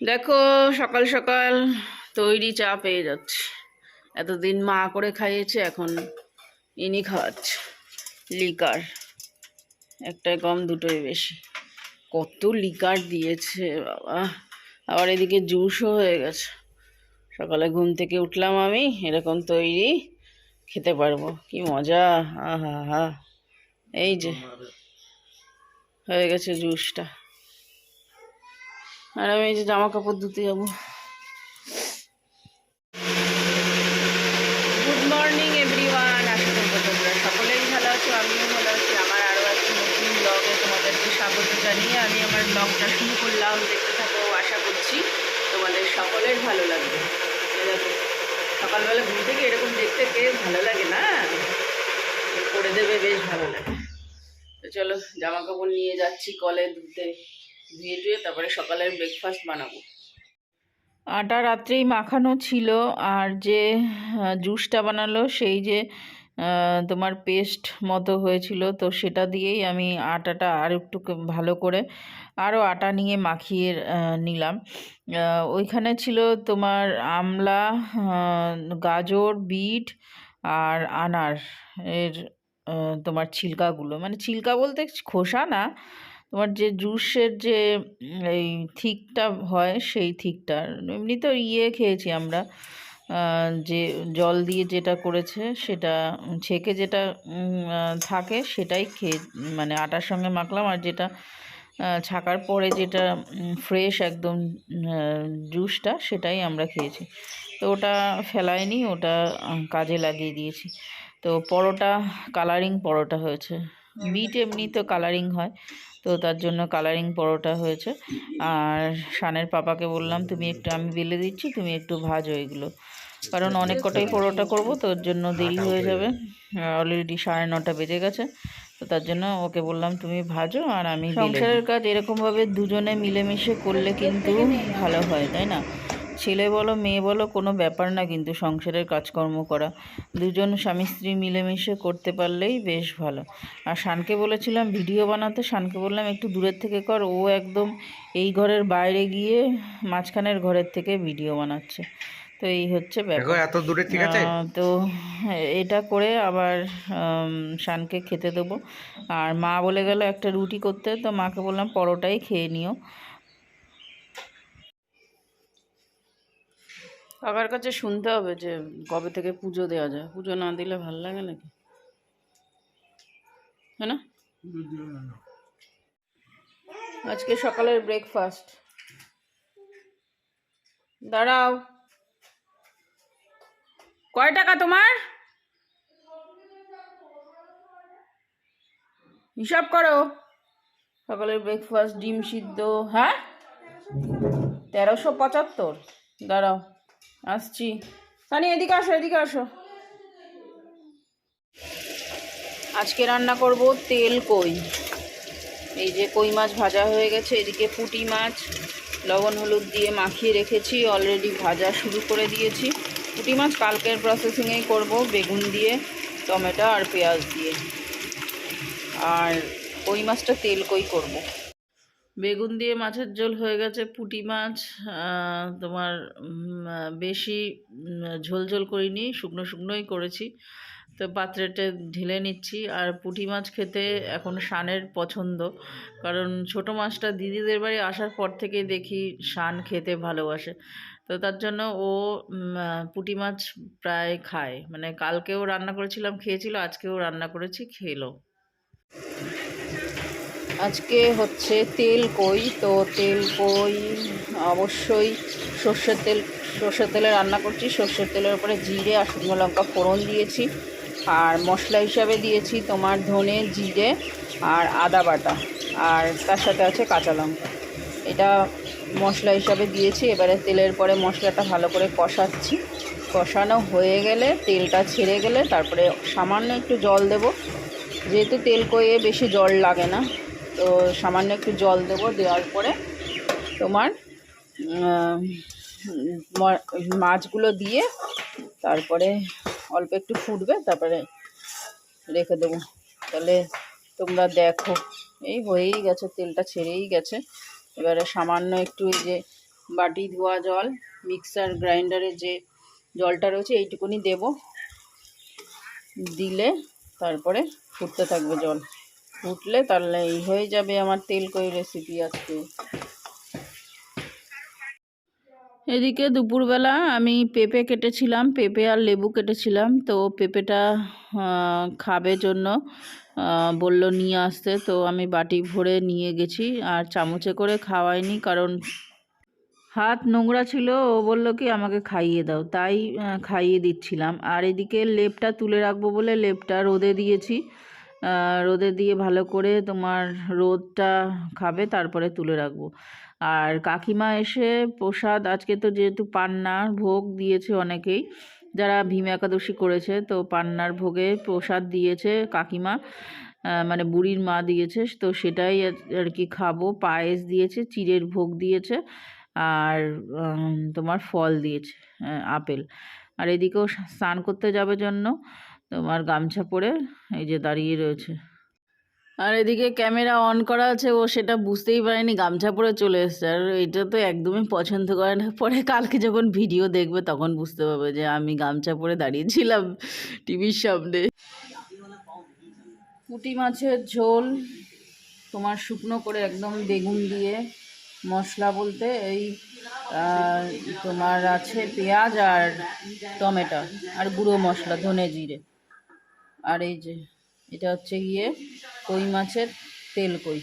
দেখো সকাল সকাল তৈরি চা পেয়ে যাচ্ছে। এতদিন মা করে খাইয়েছে এখন ইনি খাওয়াচ্ছে। লিকার একটাই কম দুটোই বেশি। কত লিকার দিয়েছে বাবা। আবার এদিকে জুসও হয়ে গেছে। সকালে ঘুম থেকে উঠলাম আমি এরকম তৈরি খেতে পারব। কি মজা আহা হা এই যে হয়ে গেছে জুসটা। আর আমি এই যে জামা কাপড় ধুতে যাব। গুড মর্নিং আশা ভালো আমিও আমার আরও নতুন ব্লগে তোমাদেরকে জানিয়ে আমি আমার ব্লগটা শুরু করলাম। দেখতে থাকো, আশা করছি তোমাদের ভালো লাগবে। এরকম দেখতে ভালো লাগে না? করে দেবে, বেশ ভালো লাগে। চলো, জামা কাপড় নিয়ে যাচ্ছি কলে ধুতে। ধুয়ে টুয়ে তারপরে সকালের ব্রেকফাস্ট বানাবো। আটা রাত্রেই মাখানো ছিল আর যে জুসটা বানালো সেই যে তোমার পেস্ট মতো হয়েছিল। তো সেটা দিয়েই আমি আটাটা আর একটু ভালো করে আরও আটা নিয়ে মাখিয়ে নিলাম। ওইখানে ছিল তোমার আমলা গাজর, বিট আর আনার এর তোমার ছিলকাগুলো। মানে ছিলকা বলতে খোসা না তোমার যে জুসের যে এই থিকটা হয় সেই থিকটা। এমনি তো ইয়ে খেয়েছি আমরা যে জল দিয়ে যেটা করেছে সেটা, ছেঁকে যেটা থাকে সেটাই খেয়ে মানে আটার সঙ্গে মাখলাম। আর যেটা ছাকার পরে যেটা ফ্রেশ একদম জুসটা সেটাই আমরা খেয়েছি। তো ওটা ফেলায়নি, ওটা কাজে লাগিয়ে দিয়েছি। তো পরোটা কালারিং পরোটা হয়েছে। বিট এমনি তো কালারিং হয় তো তার জন্য কালারিং পরোটা হয়েছে। আর শানের পাপাকে বললাম তুমি একটু আমি বেলে দিচ্ছি তুমি একটু ভাজো এগুলো। কারণ অনেক কটাই পরোটা করব তো ওর জন্য দেরি হয়ে যাবে। অলরেডি সাড়ে নটা বেজে গেছে তো তার জন্য ওকে বললাম তুমি ভাজো আর আমি সংসারের কাজ এরকমভাবে দুজনে মিলেমিশে করলে কিন্তু ভালো হয় তাই না? ছেলে বলো মেয়ে বলো কোনো ব্যাপার না কিন্তু সংসারের কাজকর্ম করা। দুজন স্বামী স্ত্রী মিলেমিশে করতে পারলেই বেশ ভালো। আর শানকে বলেছিলাম ভিডিও বানাতে শানকে বললাম একটু দূরের থেকে কর। ও একদম এই ঘরের বাইরে গিয়ে মাঝখানের ঘরের থেকে ভিডিও বানাচ্ছে। তো এই হচ্ছে ব্যাপার। এত দূরে ঠিক আছে? তো এটা করে আবার শানকে খেতে দেবো। আর মা বলে গেল একটা রুটি করতে। তো মাকে বললাম পরোটাই খেয়ে নিও। কাকার কাছে শুনতে হবে যে কবে থেকে পুজো দেওয়া যায়। পুজো না দিলে ভালো লাগে নাকি? হ্যাঁ আজকে সকালের ব্রেকফাস্ট দাঁড়াও। কয় টাকা তোমার? হিসাব করো। সকালের ব্রেকফাস্ট ডিম সিদ্ধ হ্যাঁ? তেরোশো পঁচাত্তর। দাঁড়াও। আসছি। সানি, এদিকে আসো এদিকে আসো। আজকে রান্না করব তেল কই। এই যে কই মাছ ভাজা হয়ে গেছে, এদিকে পুঁটি মাছ, লবণ, হলুদ দিয়ে মাখিয়ে রেখেছি অলরেডি ভাজা শুরু করে দিয়েছি। পুঁটি মাছ কালকের প্রসেসিংয়েই করব, বেগুন দিয়ে, টমেটো আর পেঁয়াজ দিয়ে। আর কই মাছটা তেল কই করব। বেগুন দিয়ে মাছের ঝোল হয়ে গেছে, পুঁটি মাছ তোমার বেশি ঝোল ঝোল করিনি, শুকনো শুকনোই করেছি। তো পাত্রেতে ঢেলে নিচ্ছি, আর পুঁটি মাছ খেতে এখন শানের পছন্দ, কারণ ছোট মাছটা দিদিদের বাড়ি আসার পর থেকেই দেখি শান খেতে ভালোবাসে। তো তার জন্য ও পুঁটি মাছ প্রায় খায়। মানে কালকেও রান্না করেছিলাম, খেয়েছিল, আজকেও রান্না করেছি, খেলো। আজকে হচ্ছে তেল কই? তো তেল কই? অবশ্যই সর্ষের তেল, সর্ষের তেলে রান্না করছি। সর্ষের তেলের উপরে জিরে আর শুকনো লঙ্কা ফোড়ন দিয়েছি। আর মশলা হিসাবে দিয়েছি তোমার ধনে জিরে আর আদা বাটা। আর তার সাথে আছে কাঁচা লঙ্কা। এটা মশলা হিসাবে দিয়েছি। এবারে তেলের পরে মশলাটা ভালো করে কষাচ্ছি। কষানো হয়ে গেলে তেলটা ছেড়ে গেলে তারপরে সামান্য একটু জল দেবো। যেহেতু তেল কয়ে বেশি জল লাগে না তো সামান্য একটু জল দেবো দেওয়ার পরে তোমার মাছগুলো দিয়ে তারপরে অল্প একটু ফুটবে, তারপরে রেখে দেবো। তাহলে তোমরা দেখো। এই হয়েই গেছে, তেলটা ছেড়েই গেছে। এবারে সামান্য একটু এই যে বাটি ধোয়া জল, মিক্সার গ্রাইন্ডারে যে জলটা রয়েছে, এইটুকুনি দেব। দিলে তারপরে ফুটতে থাকবে জল। ফুটলে তাহলে এই হয়ে যাবে আমার তেল কই রেসিপি আজকে। এদিকে দুপুরবেলা আমি পেঁপে কেটেছিলাম, পেঁপে আর লেবু কেটেছিলাম। তো পেঁপেটা খাবে জন্য বলল নিয়ে আসতে। তো আমি বাটি ভরে নিয়ে গেছি, আর চামচে করে খাওয়াইনি কারণ হাত নোংরা ছিল। ও বলল কি, আমাকে খাইয়ে দাও। তাই খাইয়ে দিচ্ছিলাম। আর এদিকে লেপটা তুলে রাখব বলে লেপটা রোদে দিয়েছি। রোদে দিয়ে ভালো করে তোমার রোদটা খাবে, তারপরে তুলে রাখব। আর কাকিমা এসে প্রসাদ, আজকে তো যেহেতু পান্নার ভোগ দিয়েছে অনেকেই, যারা ভীম একাদশী করেছে, তো পান্নার ভোগে প্রসাদ দিয়েছে কাকিমা মানে বুড়ির মা দিয়েছে, তো সেটাই আর- কি খাব। পায়েস দিয়েছে, চিড়ের ভোগ দিয়েছে, আর তোমার ফল দিয়েছে আপেল। আর এদিকেও স্নান করতে যাবে জন্য তোমার গামছা পরে এই যে দাঁড়িয়ে রয়েছে। আর এদিকে ক্যামেরা অন করা আছে, ও সেটা বুঝতেই পারেনি, গামছা পরে চলে এসছে। আর এটা তো একদমই পছন্দ করে না। পরে কালকে যখন ভিডিও দেখবে, তখন বুঝতে পারবে যে আমি গামছা পরে দাঁড়িয়েছিলাম টিভির সামনে। পুঁটি মাছের ঝোল, তোমার শুকনো করে একদম বেগুন দিয়ে মশলা বলতে এই তোমার আছে পেঁয়াজ আর টমেটো আর গুঁড়ো মশলা, ধনে জিরে। আর এই যে, এটা হচ্ছে গিয়ে কই মাছের তেল কই।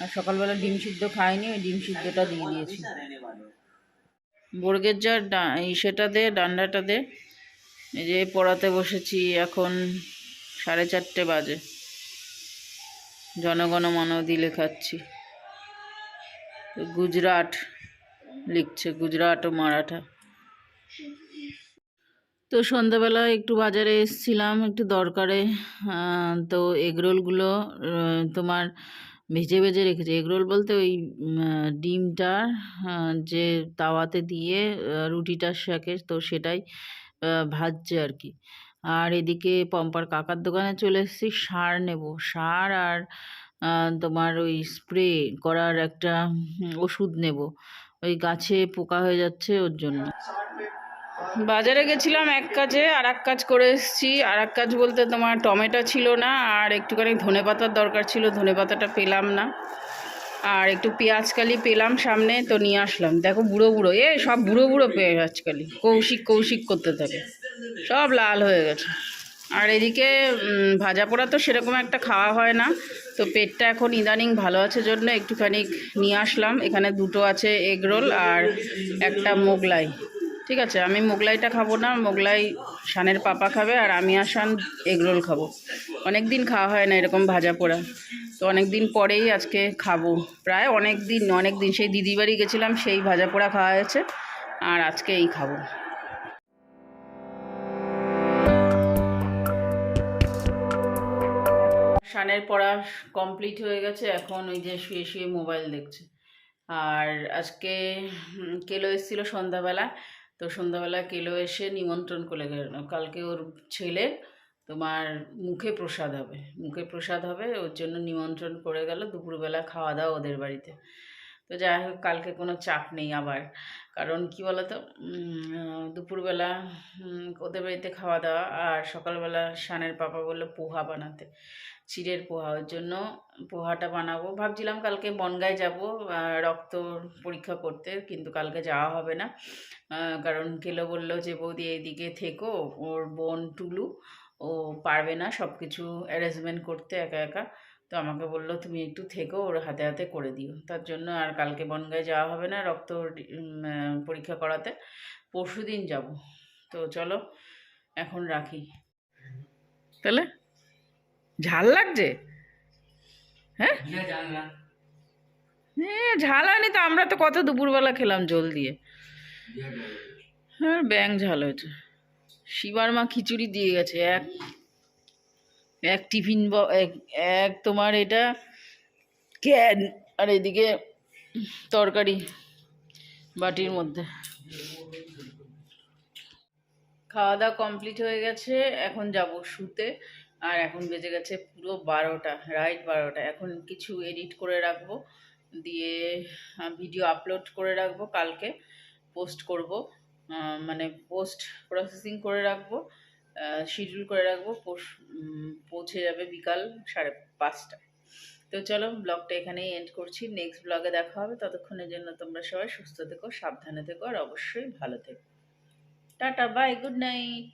আর সকালবেলা ডিম সিদ্ধ খাইনি, ওই ডিম সিদ্ধটা দিয়ে দিয়েছি। বর্গের যা এই সেটা দে, ডান্ডাটা দে। এই যে পড়াতে বসেছি এখন সাড়ে চারটে বাজে। জনগণ মন দিলে খাচ্ছি গুজরাট লিখছে, গুজরাট ও মারাঠা। তো সন্ধ্যাবেলা একটু বাজারে এসেছিলাম, একটু দরকারে। তো এগরোলগুলো তোমার ভেজে ভেজে রেখেছে। এগরোল বলতে ওই ডিমটা যে তাওয়াতে দিয়ে রুটিটার সাথে তো সেটাই ভাজছে আর কি। আর এদিকে পম্পার কাকার দোকানে চলে এসেছি, সার নেব। সার আর তোমার ওই স্প্রে করার একটা ওষুধ নেব। ওই গাছে পোকা হয়ে যাচ্ছে ওর জন্য। বাজারে গেছিলাম এক কাজে আর এক কাজ করে এসেছি। আর এক কাজ বলতে তোমার টমেটো ছিল না, আর একটুখানি ধনে পাতার দরকার ছিল, ধনে পাতাটা পেলাম না। আর একটু পেঁয়াজকালি পেলাম সামনে, তো নিয়ে আসলাম। দেখো বুড়ো বুড়ো, এ সব বুড়ো বুড়ো পেঁয়াজকালি কৌশিক কৌশিক করতে থাকে। সব লাল হয়ে গেছে। আর এদিকে ভাজা পোড়া তো সেরকম একটা খাওয়া হয় না। তো পেটটা এখন ইদানিং ভালো আছে জন্য একটুখানি নিয়ে আসলাম। এখানে দুটো আছে এগ রোল আর একটা মোগলাই। ঠিক আছে, আমি মোগলাইটা খাব না, মোগলাই শানের পাপা খাবে আর আমি আর শান এগ রোল খাব। অনেক দিন খাওয়া হয় না এরকম ভাজা পোড়া। তো অনেক দিন পরেই আজকে খাব। প্রায় অনেক দিন অনেক দিন সেই দিদি বাড়ি গেছিলাম, সেই ভাজা পোড়া খাওয়া হয়েছে আর আজকে এই খাব। শানের পড়া কমপ্লিট হয়ে গেছে, এখন ওই যে শুয়ে শুয়ে মোবাইল দেখছে। আর আজকে কেলো এসেছিল সন্ধ্যাবেলা তো সন্ধ্যাবেলা কেলো এসে নিমন্ত্রণ করে গেল কালকে ওর ছেলে তোমার মুখে প্রসাদ হবে, মুখে প্রসাদ হবে, ওর জন্য নিমন্ত্রণ করে গেল, দুপুরবেলা খাওয়া দাওয়া ওদের বাড়িতে। তো যাই হোক, কালকে কোনো চাপ নেই আবার। কারণ কি বলতো দুপুরবেলা ওদের বাড়িতে খাওয়া দাওয়া আর সকালবেলা শানের পাপা বলল পোহা বানাতে, চিড়ের পোহা। ওর জন্য পোহাটা বানাবো। ভাবছিলাম কালকে বনগায় যাব রক্ত পরীক্ষা করতে, কিন্তু কালকে যাওয়া হবে না। কারণ কেলো বলল যে, বৌদি এইদিকে থেকো, ওর বোন টুলু, ও পারবে না সব কিছু অ্যারেঞ্জমেন্ট করতে একা একা। তো আমাকে বলল তুমি একটু থেকো ওর হাতে হাতে করে দিও। তার জন্য আর কালকে বনগায় যাওয়া হবে না রক্ত পরীক্ষা করাতে। পরশু দিন যাব। তো চলো এখন রাখি। তাহলে? ঝাল লাগছে? হ্যাঁ? ঝাল হয়নি তো আমরা তো কত দুপুরবেলা খেলাম জল দিয়ে। হ্যাঁ ব্যাং ঝাল হয়েছে। শিবার মা খিচুড়ি দিয়ে গেছে এক এক টিফিন এক তোমার এটা ক্যান, আর এদিকে তরকারি বাটির মধ্যে। খাওয়া দাওয়া কমপ্লিট হয়ে গেছে, এখন যাব শুতে। আর এখন বেজে গেছে পুরো বারোটা, রাইট বারোটা। এখন কিছু এডিট করে রাখব, দিয়ে ভিডিও আপলোড করে রাখব কালকে পোস্ট করব মানে পোস্ট প্রসেসিং করে রাখব। শিডিউল করে রাখব পৌঁছে যাবে বিকাল সাড়ে পাঁচটা তো চলো ব্লগটা এখানেই এন্ড করছি। নেক্সট ব্লগে দেখা হবে। ততক্ষণের জন্য তোমরা সবাই সুস্থ থেকো, সাবধানে থেকো, আর অবশ্যই ভালো থেকো। Tata bye good night